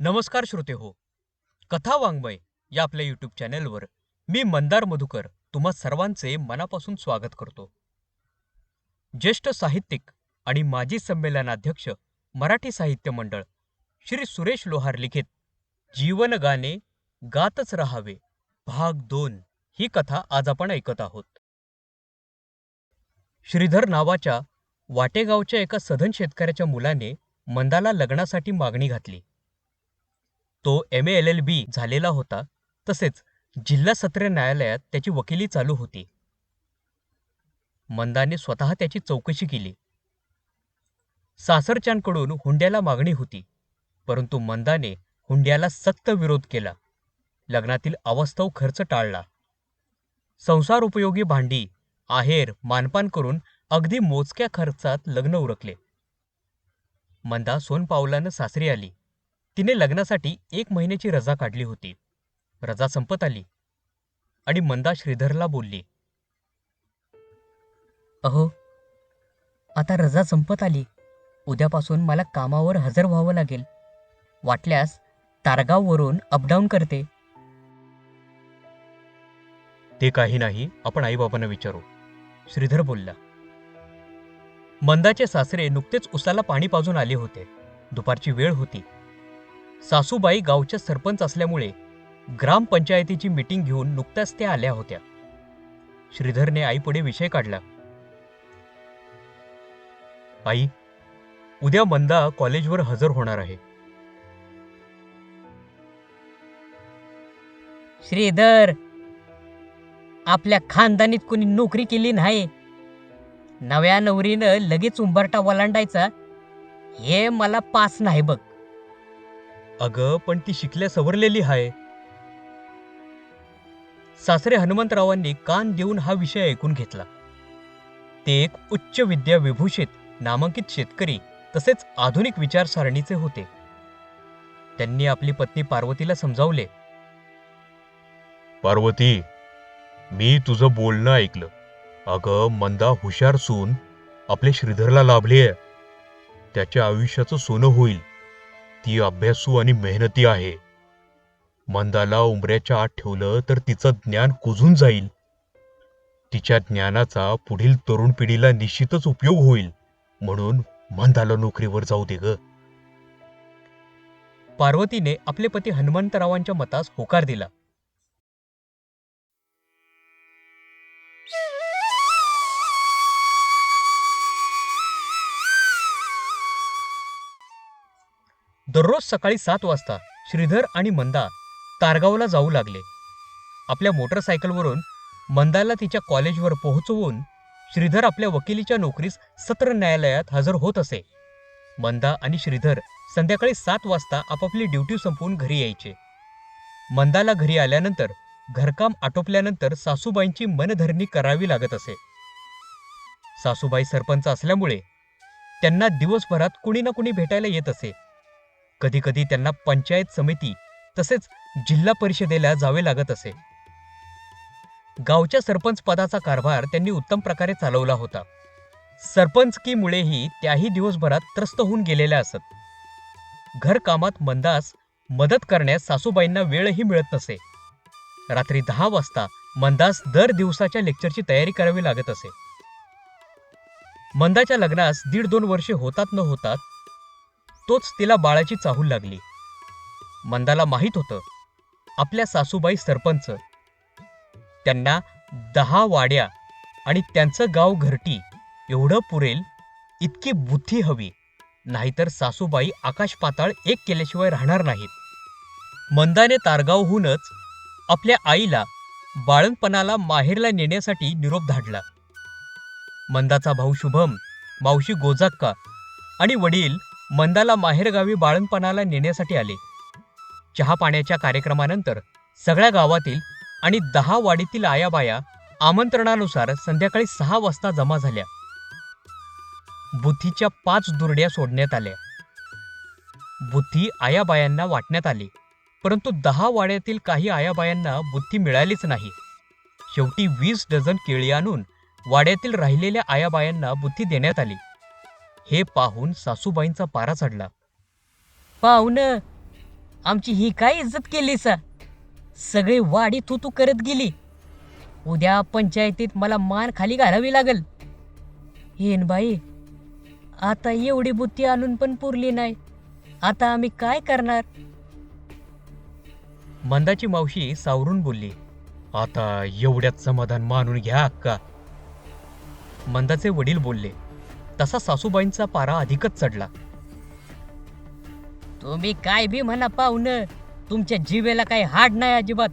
नमस्कार श्रोते हो. कथा वाङ्मय या आपल्या यूट्यूब चॅनेलवर मी मंदार मधुकर तुम्हा सर्वांचे मनापासून स्वागत करतो. ज्येष्ठ साहित्यिक आणि माजी संमेलनाध्यक्ष मराठी साहित्य मंडळ श्री सुरेश लोहार लिखित जीवन गाणे गातच राहावे भाग दोन ही कथा आज आपण ऐकत आहोत. श्रीधर नावाच्या वाटेगावच्या एका सधन शेतकऱ्याच्या मुलाने मंदाला लग्नासाठी मागणी घातली. तो M A L L B झालेला होता. तसेच जिल्हा सत्र न्यायालयात त्याची वकिली चालू होती. मंदाने स्वतः त्याची चौकशी केली. सासरच्यांकडून हुंड्याला मागणी होती. परंतु मंदाने हुंड्याला सक्त विरोध केला. लग्नातील अवास्तव खर्च टाळला. संसार उपयोगी भांडी आहेर मानपान करून अगदी मोजक्या खर्चात लग्न उरकले. मंदा सोनपावलानं सासरी आली. तिने लग्नासाठी एक महिन्याची रजा काढली होती. रजा संपत आली आणि मंदा श्रीधरला बोलली अहो आता रजा संपत आली. उद्यापासून मला कामावर हजर व्हावं लागेल. वाटल्यास तारगाववरून अपडाऊन करते. ते काही नाही आपण आईबाबांना विचारू. श्रीधर बोलला मंदाचे सासरे नुकतेच उसाला पाणी पाजून आले होते. दुपारची वेळ होती. सासूबाई गावच्या सरपंच असल्यामुळे ग्रामपंचायतीची मीटिंग घेऊन नुकत्याच त्या आल्या होत्या. श्रीधरने आईपुढे विषय काढला. आई उद्या मंदा कॉलेजवर हजर होणार आहे. श्रीधर आपल्या खानदानीत कुणी नोकरी केली नाही? नव्या नवरीनं लगेच उंबरटा वलांडायचा हे मला पास नाही बघ. अगं पण ती शिकल्या सवरलेली आहे सासरे हनुमंतरावांनी कान देऊन हा विषय ऐकून घेतला. ते एक उच्च विद्या विभूषित नामांकित शेतकरी तसेच आधुनिक विचारसारणीचे होते. त्यांनी आपली पत्नी पार्वतीला समजावले पार्वती मी तुझं बोलणं ऐकलं. अगं मंदा हुशार सून आपल्या श्रीधरला लाभली आहे त्याच्या आयुष्याचं सोनं होईल. ती अभ्यासू आणि मेहनती आहे. मंदाला उंबऱ्याच्या आत ठेवलं तर तिचं ज्ञान कुजून जाईल. तिच्या ज्ञानाचा पुढील तरुण पिढीला निश्चितच उपयोग होईल म्हणून मंदाला नोकरीवर जाऊ दे ग. पार्वतीने आपले पती हनुमंतरावांच्या मतास होकार दिला. दररोज सकाळी सात वाजता श्रीधर आणि मंदा तारगावला जाऊ लागले. आपल्या मोटरसायकलवरून मंदाला तिच्या कॉलेजवर पोहोचवून श्रीधर आपल्या वकिलीच्या नोकरीस सत्र न्यायालयात हजर होत असे. मंदा आणि श्रीधर संध्याकाळी सात वाजता आपापली ड्युटी संपवून घरी यायचे. मंदाला घरी आल्यानंतर घरकाम आटोपल्यानंतर सासूबाईंची मनधरणी करावी लागत असे. सासूबाई सरपंच असल्यामुळे त्यांना दिवसभरात कुणी ना कुणी भेटायला येत असे. कधी कधी त्यांना पंचायत समिती तसेच जिल्हा परिषदेला जावे लागत असे. गावच्या सरपंच पदाचा कारभार त्यांनी उत्तम प्रकारे चालवला होता. सरपंचकीमुळेही त्याही दिवसभरात त्रस्त होऊन गेलेल्या असत. घरकामात मंदास मदत करण्यास सासूबाईंना वेळही मिळत नसे. रात्री दहा वाजता मंदास दर दिवसाच्या लेक्चरची तयारी करावी लागत असे. मंदाच्या लग्नास दीड दोन वर्षे होतात न होतात तोच तिला बाळाची चाहूल लागली. मंदाला माहीत होतं आपल्या सासूबाई सरपंच. त्यांना दहा वाड्या आणि त्यांचं गाव घरटी एवढं पुरेल इतकी बुद्धी हवी. नाहीतर सासूबाई आकाश पाताळ एक केल्याशिवाय राहणार नाहीत. मंदाने तारगावहूनच आपल्या आईला बाळणपणाला माहेरला नेण्यासाठी निरोप धाडला. मंदाचा भाऊ शुभम मावशी गोजाक्का आणि वडील मंदाला माहेरगावी बाळणपणाला नेण्यासाठी आले. चहा पाण्याच्या कार्यक्रमानंतर सगळ्या गावातील आणि दहा वाडीतील आयाबाया आमंत्रणानुसार संध्याकाळी सहा वाजता जमा झाल्या. बुद्धीच्या पाच दुरड्या सोडण्यात आल्या. बुद्धी आयाबायांना वाटण्यात आली परंतु दहा वाड्यातील काही आयाबायांना बुद्धी मिळालीच नाही. शेवटी वीस डझन केळी आणून वाड्यातील राहिलेल्या आयाबायांना बुद्धी देण्यात आली. हे पाहून सासूबाईंचा पारा चढला. पाहुणं आमची ही काय इज्जत केली सा सगळी वाडी तू तू करत गेली. उद्या पंचायतीत मला मान खाली घालावी लागल. येन बाई आता एवढी बुद्धी आणून पण पुरली नाही. आता आम्ही काय करणार? मंदाची मावशी सावरून बोलली आता एवढ्यात समाधान मानून घ्या अक्का. मंदाचे वडील बोलले तसा सासूबाईंचा पारा अधिकच चढला. तुम्ही काय बी म्हणा पाहुणं तुमच्या जिवेला काही हाड नाही अजिबात.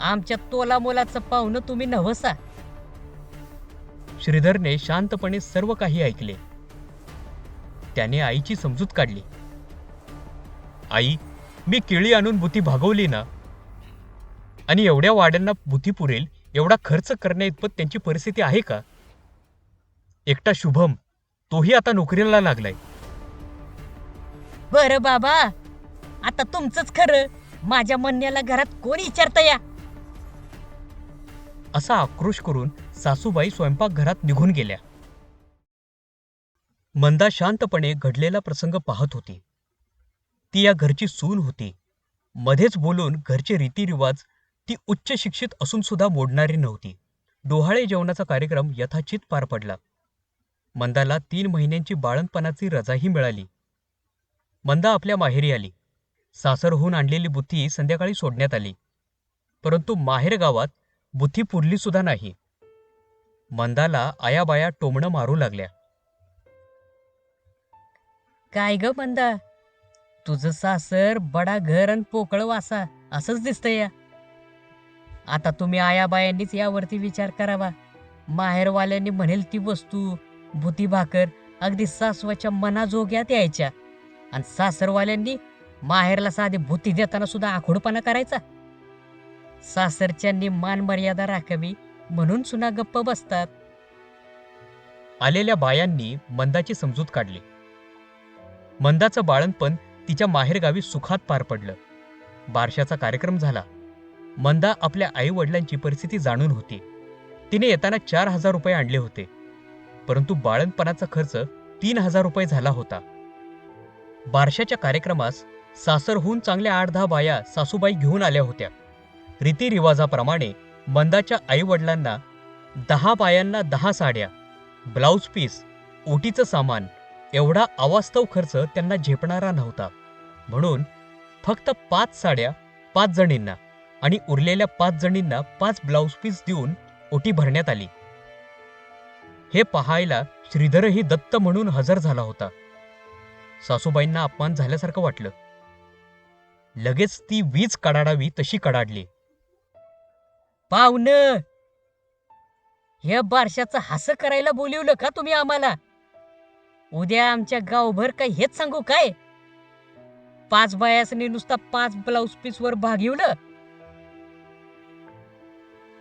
आमच्या तोला मोलाचं पाहुणं तुम्ही नवसा. श्रीधरने शांतपणे सर्व काही ऐकले. त्याने आईची समजूत काढली. आई मी केळी आणून बुती भागवली ना आणि एवढ्या वाड्यांना बुती पुरेल एवढा खर्च करण्या इतपत त्यांची परिस्थिती आहे का? एकटा शुभम तोही आता नोकरीला लागलाय. बरं बाबा आता तुमचंच खरं. माझ्या म्हणण्याला घरात कोण विचारता या? असा आक्रोश करून सासूबाई स्वयंपाकघरात निघून गेल्या. मंदा शांतपणे घडलेला प्रसंग पाहत होती. ती या घरची सून होती. मध्येच बोलून घरचे रीतिरिवाज ती उच्च शिक्षित असून सुद्धा मोडणारी नव्हती. डोहाळे जेवणाचा कार्यक्रम यथाचित पार पडला. मंदाला तीन महिन्यांची बाळंतपणाची रजाही मिळाली. मंदा आपल्या माहेरी आली. सासरहून आणलेली बुथी संध्याकाळी सोडण्यात आली. परंतु माहेर गावात पुरलीसुद्धा नाही. मंदाला आयाबाया टोमणं मारू लागल्या. काय ग मंदा? तुझं सासर बडा घर आणि पोकळ वासा असंच दिसतंय या. आता तुम्ही आयाबायांनीच यावरती विचार करावा. माहेरवाल्यांनी म्हणेल ती वस्तू भूती भाकर अगदी सासवाच्या मनाजोग्यात यायच्या. आणि सासरवाल्यांनी माहेरला साधी भूती देताना सुद्धा आखोडपणा करायचा. सासरच्यांनी मान मर्यादा राखावी म्हणून सुना गप्प बसतात. आलेल्या बायांनी मंदाची समजूत काढली. मंदाचं बाळणपण तिच्या माहेरगावी सुखात पार पडलं. बारशाचा कार्यक्रम झाला. मंदा आपल्या आई वडिलांची परिस्थिती जाणून होती. तिने येताना चार हजार रुपये आणले होते. परंतु बाळणपणाचा खर्च तीन हजार रुपये झाला होता. बारशाच्या कार्यक्रमास सासरहून चांगल्या आठ दहा बाया सासूबाई घेऊन आल्या होत्या. रीतिरिवाजाप्रमाणे मंदाच्या आईवडिलांना दहा बायांना दहा साड्या ब्लाऊज पीस ओटीचं सामान एवढा अवास्तव खर्च त्यांना झेपणारा नव्हता. म्हणून फक्त पाच साड्या पाच जणींना आणि उरलेल्या पाच जणींना पाच ब्लाऊज पीस देऊन ओटी भरण्यात आली. हे पाहायला श्रीधरही दत्त म्हणून हजर झाला होता. सासूबाईंना अपमान झाल्यासारखं वाटलं. लगेच ती वीज कडाडावी तशी कडाडली पाहुण! या बारशाचं हास करायला बोलिवलं का तुम्ही आम्हाला? उद्या आमच्या गावभर काय हेच सांगू काय? पाच बायासनी नुसता पाच ब्लाऊज पीस वर येवलं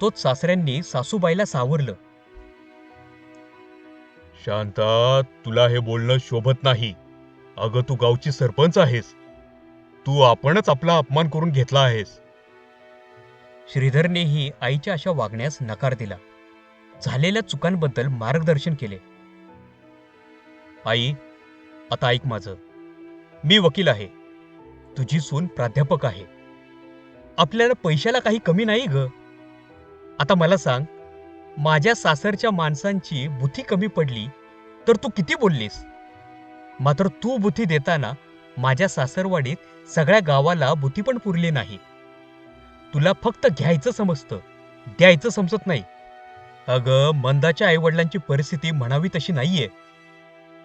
तोच सासऱ्यांनी सासूबाईला सावरलं. शांता तुला हे बोलणं शोभत नाही. अगं तू गावची सरपंच आहेस. तू आपणच आपला अपमान करून घेतला आहेस. श्रीधरनेही आईच्या अशा वागण्यास नकार दिला. झालेल्या चुकांबद्दल मार्गदर्शन केले. आई आता ऐक माझं. मी वकील आहे. तुझी सून प्राध्यापक आहे. आपल्याला पैशाला काही कमी नाही ग. आता मला सांग माझ्या सासरच्या माणसांची बुथी कमी पडली तर तू किती बोललीस? मात्र तू बुथी देताना माझ्या सासरवाडीत सगळ्या गावाला बुथी पण पुरली नाही. तुला फक्त घ्यायचं समजतं द्यायचं समजत नाही. अगं मंदाच्या आईवडिलांची परिस्थिती म्हणावी तशी नाहीये.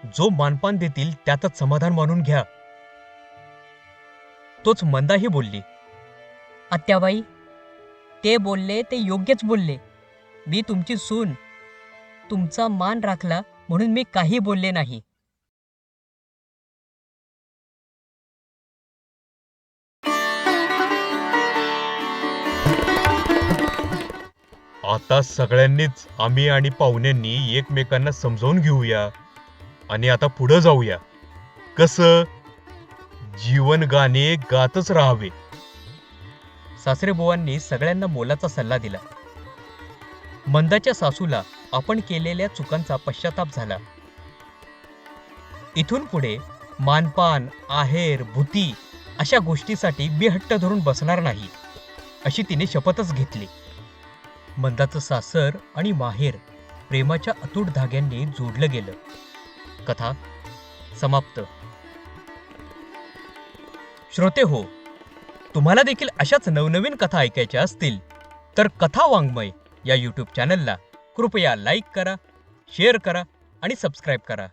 जो मानपान देतील त्यातच समाधान मानून घ्या. तोच मंदाही बोलली. आत्याबाई ते बोलले ते योग्यच बोलले. मी तुमची सून तुमचा मान राखला म्हणून मी काही बोलले नाही. आता सगळ्यांनीच आम्ही आणि पाहुण्यांनी एकमेकांना समजावून घेऊया आणि आता पुढं जाऊया. कसं? जीवन गाणे गातच राहावे. सासरेबुवांनी सगळ्यांना मोलाचा सल्ला दिला. मंदाच्या सासूला आपण केलेल्या चुकांचा पश्चाताप झाला. इथून पुढे मानपान आहेर भूती अशा गोष्टीसाठी बेहट्ट धरून बसणार नाही अशी तिने शपथच घेतली. मंदाचं सासर आणि माहेर प्रेमाच्या अतूट धाग्यांनी जोडलं गेलं. कथा समाप्त. श्रोते हो तुम्हाला देखील अशाच नवनवीन कथा ऐकायच्या असतील तर कथा वाङ्मय या यूट्यूब चॅनलला कृपया लाईक करा शेअर करा आणि सबस्क्राईब करा.